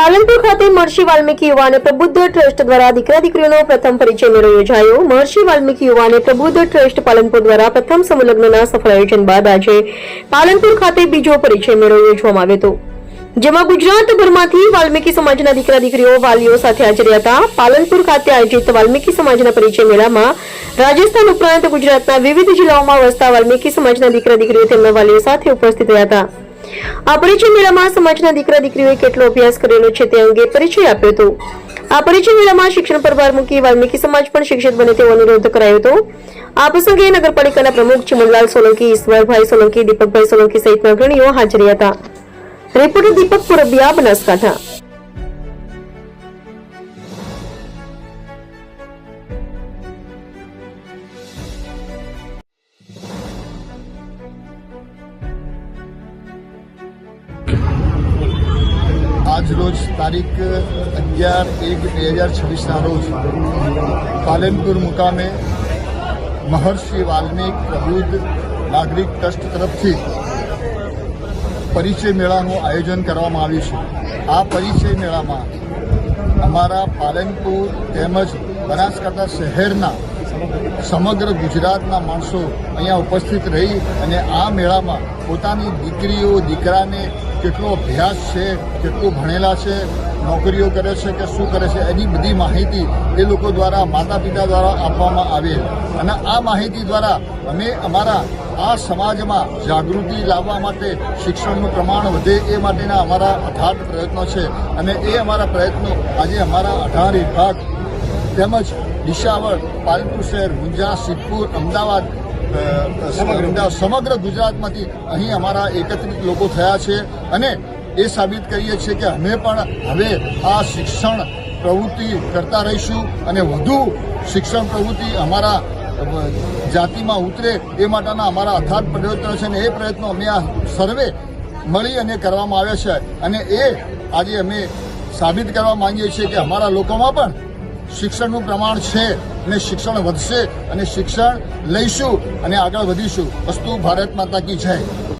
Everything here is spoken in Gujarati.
પાલનપુર ખાતે મહર્ષિ વાલ્મીકી યુવાને પ્રબુદ્ધ ટ્રસ્ટ દ્વારા દીકરા દીકરીઓનો પ્રથમ પરિચય મેળો યોજાયો મહર્ષિ વાલ્મીકી યુવાને પ્રબુદ્ધ ટ્રસ્ટ પાલનપુર દ્વારા પ્રથમ સમલગ્નના સફળ આયોજન બાદ આજે પાલનપુર ખાતે બીજો પરિચય મેળો યોજવામાં આવ્યો હતો. જેમાં ગુજરાતભરમાંથી વાલ્મીકી સમાજના દીકરા દીકરીઓ વાલીઓ સાથે હાજર હતા. પાલનપુર ખાતે આયોજિત વાલ્મીકી સમાજના પરિચય મેળામાં રાજસ્થાન ઉપરાંત ગુજરાતના વિવિધ જિલ્લાઓમાં વસતા વાલ્મીકી સમાજના દીકરા દીકરીઓ તેમના વાલીઓ સાથે ઉપસ્થિત રહ્યા હતા. આ પરિચય મેળામાં સમાજના દીકરા દીકરીઓએ કેટલો અભ્યાસ કરેલો છે તે અંગે પરિચય આપ્યો હતો. આ પરિચય મેળામાં શિક્ષણ પર ભાર મૂકી વાલ્મીકી સમાજ પણ શિક્ષિત બને તેવો અનુરોધ કરાયો હતો. આ પ્રસંગે નગરપાલિકાના પ્રમુખ ચિમનલાલ સોલંકી, ઈશ્વરભાઈ સોલંકી, દીપકભાઈ સોલંકી સહિતના અગ્રણીઓ હાજર હતા. રિપોર્ટર દીપક પુરબિયા બનાસકાંઠા. આજ રોજ તારીખ અગિયાર એક બે હજાર છવ્વીસના રોજ પાલનપુર મુકામે મહર્ષિ વાલ્મિક પ્રબુદ્ધ નાગરિક ટ્રસ્ટ તરફથી પરિચય મેળાનું આયોજન કરવામાં આવ્યું છે. આ પરિચય મેળામાં અમારા પાલનપુર તેમજ બનાસકાંઠા શહેરના સમગ્ર ગુજરાતના માણસો અહીંયા ઉપસ્થિત રહી અને આ મેળામાં પોતાની દીકરીઓ, દીકરાને કેટલો અભ્યાસ છે, કેટલું ભણેલા છે, નોકરીઓ કરે છે કે શું કરે છે, એની બધી માહિતી એ લોકો દ્વારા માતા પિતા દ્વારા આપવામાં આવે. અને આ માહિતી દ્વારા અમે અમારા, આ સમાજમાં જાગૃતિ લાવવા માટે શિક્ષણનું પ્રમાણ વધે એ માટેના અમારા અઢાર પ્રયત્નો છે. અને એ અમારા પ્રયત્નો આજે અમારા અઢાર વિભાગ તેમજ દિશાવળ પાલનપુર શહેર ગુંજા સિદ્ધપુર, અમદાવાદ સમગ્ર ગુજરાતમાંથી અહીં અમારા એકત્રિત લોકો થયા છે અને એ સાબિત કરીએ છીએ કે અમે પણ હવે આ શિક્ષણ પ્રવૃત્તિ કરતા રહીશું અને વધુ શિક્ષણ પ્રવૃત્તિ અમારા જાતિમાં ઉતરે એ માટેના અમારા અથાગ પ્રયત્નો છે અને એ પ્રયત્નો અમે આ સર્વે મળી અને કરવામાં આવ્યા છે. અને એ આજે અમે સાબિત કરવા માંગીએ છીએ કે અમારા લોકોમાં પણ શિક્ષણનું પ્રમાણ છે અને શિક્ષણ વધશે અને શિક્ષણ લઈશું અને આગળ વધીશું. વસ્તુ ભારત માતા કી જય.